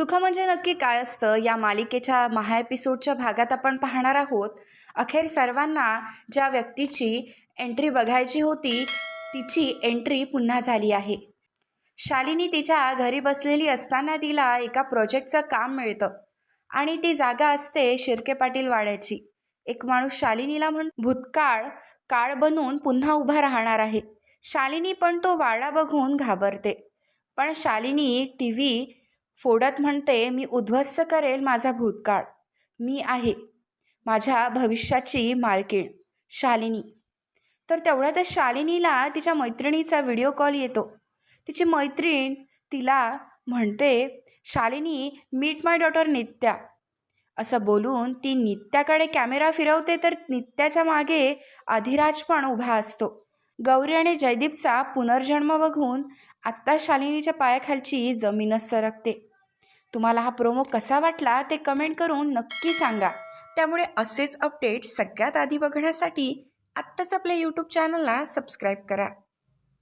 सुख म्हणजे नक्की काय असतं? या मालिकेच्या महा एपिसोडच्या भागात आपण पाहणार आहोत. अखेर सर्वांना ज्या व्यक्तीची एंट्री बघायची होती तिची एंट्री पुन्हा झाली आहे. शालिनी तिच्या घरी बसलेली असताना तिला एका प्रोजेक्टचं काम मिळतं आणि ती जागा असते शिर्के पाटील वाड्याची. एक माणूस शालिनीला म्हण भूतकाळ काळ बनून पुन्हा उभा राहणार आहे. शालिनी पण तो वाडा बघून घाबरते. पण शालिनी टी व्ही फोडत म्हणते मी उद्ध्वस्त करेल माझा भूतकाळ. मी आहे माझ्या भविष्याची मालकीण शालिनी. तर तेवढ्यातच शालिनीला तिच्या मैत्रिणीचा व्हिडिओ कॉल येतो. तिची मैत्रीण तिला म्हणते Shalini meet my daughter Nitya. असं बोलून ती नित्याकडे कॅमेरा फिरवते तर नित्याच्या मागे अधिराज पण उभा असतो. गौरी आणि जयदीपचा पुनर्जन्म बघून आत्ता शालिनीच्या पायाखालची जमीनच सरकते. तुम्हाला हा प्रोमो कसा वाटला ते कमेंट करून नक्की सांगा. त्यामुळे असेच अपडेट सगळ्यात आधी बघण्यासाठी आत्ताच आपल्या यूट्यूब चॅनलला सबस्क्राईब करा.